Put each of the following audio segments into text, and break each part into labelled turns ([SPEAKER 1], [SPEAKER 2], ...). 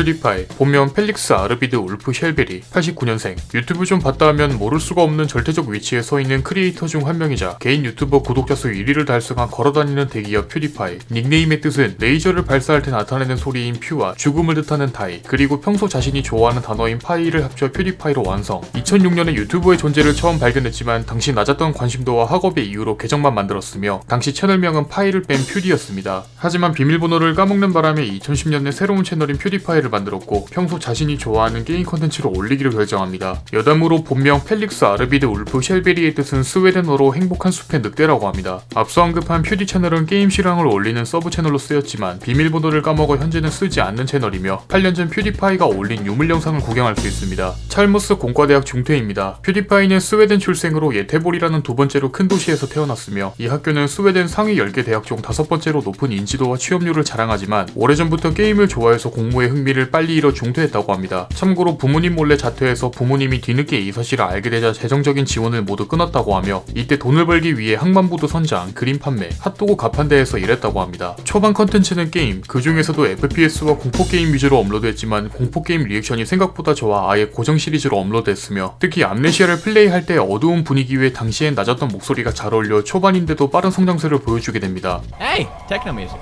[SPEAKER 1] 퓨디파이, 본명 펠릭스 아르비드 울프 쉘베리, 89년생, 유튜브 좀 봤다 하면 모를 수가 없는 절대적 위치에 서 있는 크리에이터 중 한 명이자 개인 유튜버 구독자 수 1위를 달성한 걸어다니는 대기업 퓨디파이. 닉네임의 뜻은 레이저를 발사할 때 나타내는 소리인 퓨와 죽음을 뜻하는 다이, 그리고 평소 자신이 좋아하는 단어인 파이를 합쳐 퓨디파이로 완성. 2006년에 유튜브의 존재를 처음 발견했지만 당시 낮았던 관심도와 학업의 이유로 계정만 만들었으며 당시 채널명은 파이를 뺀 퓨디였습니다. 하지만 비밀번호를 까먹는 바람에 2010년에 새로운 채널인 퓨디파이 를 만들었고 평소 자신이 좋아하는 게임 컨텐츠를 올리기로 결정합니다. 여담으로 본명 펠릭스 아르비드 울프 쉘베리의 뜻은 스웨덴어로 행복한 숲의 늑대라고 합니다. 앞서 언급한 퓨디 채널은 게임 실황을 올리는 서브 채널로 쓰였지만 비밀번호를 까먹어 현재는 쓰지 않는 채널이며 8년 전 퓨디파이가 올린 유물 영상을 구경할 수 있습니다. 찰머스 공과대학 중퇴입니다. 퓨디파이는 스웨덴 출생으로 예테볼이라는 두 번째로 큰 도시에서 태어났으며 이 학교는 스웨덴 상위 10개 대학 중 다섯 번째로 높은 인지도와 취업률을 자랑하지만 오래전부터 게임을 좋아해서 공부에 흥미 를 빨리 잃어 중퇴했다고 합니다. 참고로 부모님 몰래 자퇴해서 부모님이 뒤늦게 이 사실을 알게 되자 재정적인 지원을 모두 끊었다고 하며 이때 돈을 벌기 위해 항만부도 선장, 그림 판매, 핫도그 가판대에서 일했다고 합니다. 초반 컨텐츠는 게임, 그 중에서도 FPS와 공포 게임 위주로 업로드했지만 공포 게임 리액션이 생각보다 좋아 아예 고정 시리즈로 업로드했으며 특히 암네시아를 플레이할 때 어두운 분위기 위에 당시엔 낮았던 목소리가 잘 어울려 초반인데도 빠른 성장세를 보여주게 됩니다.
[SPEAKER 2] Hey, techno music.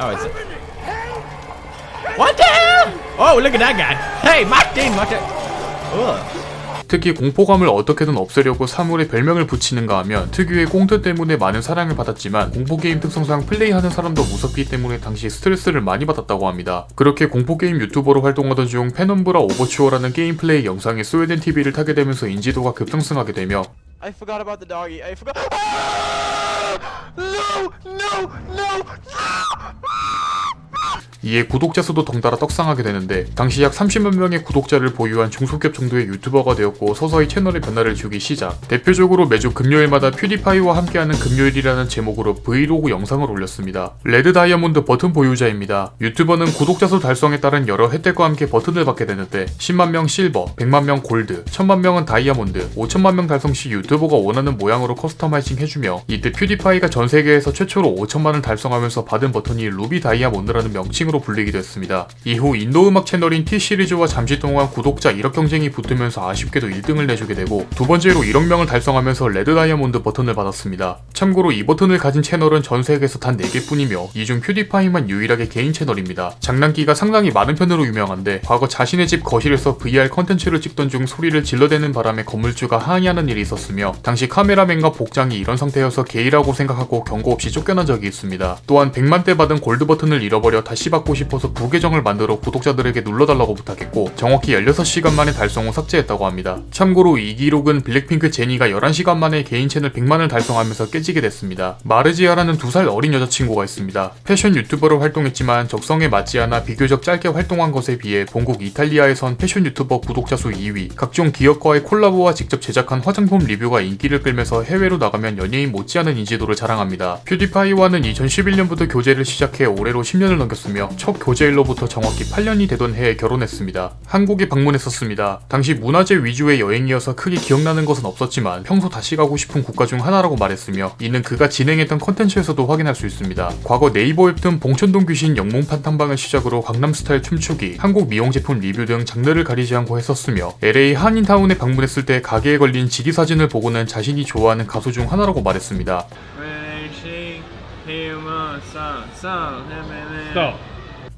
[SPEAKER 2] Oh, is? What the? Oh, look at that guy. Hey, Martin, the? Ugh.
[SPEAKER 1] 특히 공포감을 어떻게든 없애려고 사물에 별명을 붙이는가 하면 특유의 꽁트 때문에 많은 사랑을 받았지만 공포게임 특성상 플레이하는 사람도 무섭기 때문에 당시 스트레스를 많이 받았다고 합니다. 그렇게 공포게임 유튜버로 활동하던 중 페넘브라 오버추어라는 게임 플레이 영상에 스웨덴 TV를 타게 되면서 인지도가 급상승하게 되며
[SPEAKER 3] I forgot about the doggy. I forgot. Ah! No, no, no.
[SPEAKER 1] 이에 구독자 수도 덩달아 떡상하게 되는데 당시 약 30만 명의 구독자를 보유한 중소기업 정도의 유튜버가 되었고 서서히 채널의 변화를 주기 시작. 대표적으로 매주 금요일마다 퓨디파이와 함께하는 금요일이라는 제목으로 브이로그 영상을 올렸습니다. 레드 다이아몬드 버튼 보유자입니다. 유튜버는 구독자 수 달성에 따른 여러 혜택과 함께 버튼을 받게 되는데 10만 명 실버, 100만 명 골드, 1000만 명은 다이아몬드, 5천만 명 달성 시 유튜버가 원하는 모양으로 커스터마이징 해주며 이때 퓨디파이가 전 세계에서 최초로 5천만을 달성하면서 받은 버튼이 루비 다이아몬드라는 명칭으로 불리기도 했습니다. 이후 인도 음악 채널인 T 시리즈와 잠시 동안 구독자 1억 경쟁이 붙으면서 아쉽게도 1등을 내주게 되고 두 번째로 1억 명을 달성하면서 레드 다이아몬드 버튼을 받았습니다. 참고로 이 버튼을 가진 채널은 전 세계에서 단 4개뿐이며 이 중 퓨디파이만 유일하게 개인 채널입니다. 장난기가 상당히 많은 편으로 유명한데 과거 자신의 집 거실에서 VR 컨텐츠를 찍던 중 소리를 질러대는 바람에 건물주가 항의하는 일이 있었으며 당시 카메라맨과 복장이 이런 상태여서 게이라고 생각하고 경고 없이 쫓겨난 적이 있습니다. 또한 100만 대 받은 골드 버튼을 잃어버려 다시 받고 싶어서 부계정을 만들어 구독자들에게 눌러달라고 부탁했고 정확히 16시간 만에 달성 후 삭제했다고 합니다. 참고로 이 기록은 블랙핑크 제니가 11시간 만에 개인 채널 100만을 달성하면서 깨지게 됐습니다. 마르지아라는 두살 어린 여자친구가 있습니다. 패션 유튜버로 활동했지만 적성에 맞지 않아 비교적 짧게 활동한 것에 비해 본국 이탈리아에선 패션 유튜버 구독자 수 2위, 각종 기업과의 콜라보와 직접 제작한 화장품 리뷰가 인기를 끌면서 해외로 나가면 연예인 못지않은 인지도를 자랑합니다. 퓨디파이와는 2011년부터 교제를 시작해 올해로 10년을 넘겼으며 첫 교제일로부터 정확히 8년이 되던 해에 결혼했습니다. 한국에 방문했었습니다. 당시 문화재 위주의 여행이어서 크게 기억나는 것은 없었지만 평소 다시 가고 싶은 국가 중 하나라고 말했으며 이는 그가 진행했던 컨텐츠에서도 확인할 수 있습니다. 과거 네이버 웹툰 봉천동 귀신 영몽판 탐방을 시작으로 강남스타일 춤추기, 한국 미용 제품 리뷰 등 장르를 가리지 않고 했었으며 LA 한인타운에 방문했을 때 가게에 걸린 지기 사진을 보고는 자신이 좋아하는 가수 중 하나라고 말했습니다.
[SPEAKER 4] Stop.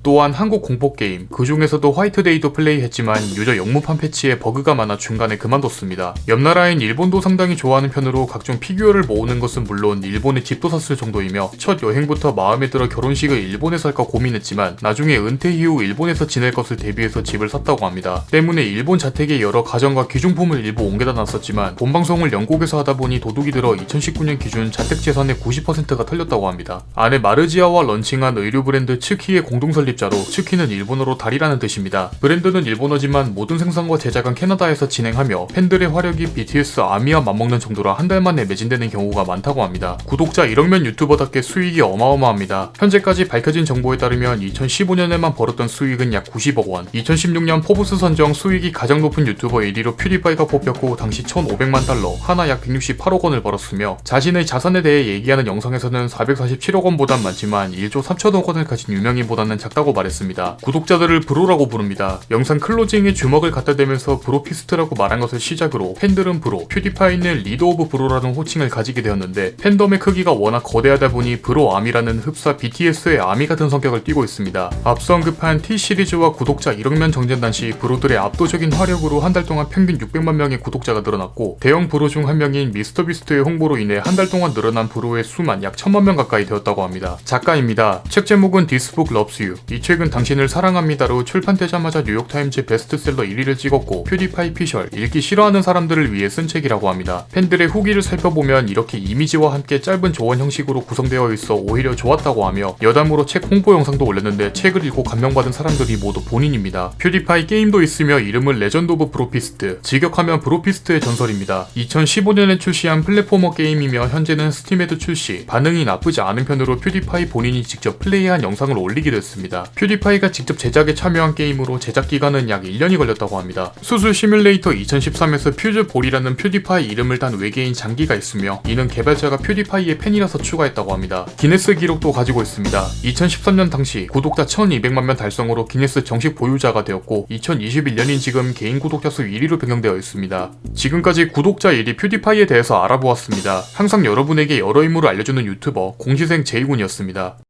[SPEAKER 1] 또한 한국 공포 게임, 그 중에서도 화이트데이도 플레이했지만 유저 영무판 패치에 버그가 많아 중간에 그만뒀습니다. 옆 나라인 일본도 상당히 좋아하는 편으로 각종 피규어를 모으는 것은 물론 일본에 집도 샀을 정도이며 첫 여행부터 마음에 들어 결혼식을 일본에서 할까 고민했지만 나중에 은퇴 이후 일본에서 지낼 것을 대비해서 집을 샀다고 합니다. 때문에 일본 자택에 여러 가전과 귀중품을 일부 옮겨다 놨었지만 본 방송을 영국에서 하다 보니 도둑이 들어 2019년 기준 자택 재산의 90%가 털렸다고 합니다. 아내 마르지아와 런칭한 의류 브랜드 츠키의 공동 설립 자로 츠키는 일본어로 달이라는 뜻입니다. 브랜드는 일본어지만 모든 생산과 제작은 캐나다에서 진행하며 팬들의 화력이 BTS 아미와 맞먹는 정도라 한 달 만에 매진되는 경우가 많다고 합니다. 구독자 1억명 유튜버답게 수익이 어마어마합니다. 현재까지 밝혀진 정보에 따르면 2015년에만 벌었던 수익은 약 90억 원. 2016년 포브스 선정 수익이 가장 높은 유튜버 1위로 퓨리파이가 뽑혔고 당시 1,500만 달러, 하나 약 168억 원을 벌었으며 자신의 자산에 대해 얘기하는 영상에서는 447억 원보단 많지만 1조 3천억 원을 가진 유명인보다는 작다 작다고 말했습니다. 구독자들을 브로라고 부릅니다. 영상 클로징에 주먹을 갖다 대면서 브로피스트라고 말한 것을 시작으로 팬들은 브로, 퓨디파이는 리더 오브 브로라는 호칭을 가지게 되었는데 팬덤의 크기가 워낙 거대하다 보니 브로 아미라는 흡사 BTS의 아미 같은 성격을 띠고 있습니다. 앞서 언급한 T 시리즈와 구독자 1억명 정전단 시 브로들의 압도적인 화력으로 한 달 동안 평균 600만 명의 구독자가 늘어났고 대형 브로 중 한 명인 미스터 비스트의 홍보로 인해 한 달 동안 늘어난 브로의 수만 약 1000만 명 가까이 되었다고 합니다. 작가입니다. 책 제목은 This Book Loves You. 이 책은 당신을 사랑합니다로 출판되자마자 뉴욕타임즈 베스트셀러 1위를 찍었고 퓨디파이 피셜, 읽기 싫어하는 사람들을 위해 쓴 책이라고 합니다. 팬들의 후기를 살펴보면 이렇게 이미지와 함께 짧은 조언 형식으로 구성되어 있어 오히려 좋았다고 하며 여담으로 책 홍보 영상도 올렸는데 책을 읽고 감명받은 사람들이 모두 본인입니다. 퓨디파이 게임도 있으며 이름은 레전드 오브 브로피스트, 직역하면 브로피스트의 전설입니다. 2015년에 출시한 플랫포머 게임이며 현재는 스팀에도 출시, 반응이 나쁘지 않은 편으로 퓨디파이 본인이 직접 플레이한 영상을 올리기도 했 습니다. 퓨디파이가 직접 제작에 참여한 게임으로 제작 기간은 약 1년이 걸렸다고 합니다. 수술 시뮬레이터 2013에서 퓨즈볼이라는 퓨디파이 이름을 단 외계인 장기가 있으며 이는 개발자가 퓨디파이의 팬이라서 추가했다고 합니다. 기네스 기록도 가지고 있습니다. 2013년 당시 구독자 1200만 명 달성으로 기네스 정식 보유자가 되었고 2021년인 지금 개인 구독자 수 1위로 변경되어 있습니다. 지금까지 구독자 1위 퓨디파이에 대해서 알아보았습니다. 항상 여러분에게 여러 인물을 알려주는 유튜버 공시생 제이군이었습니다.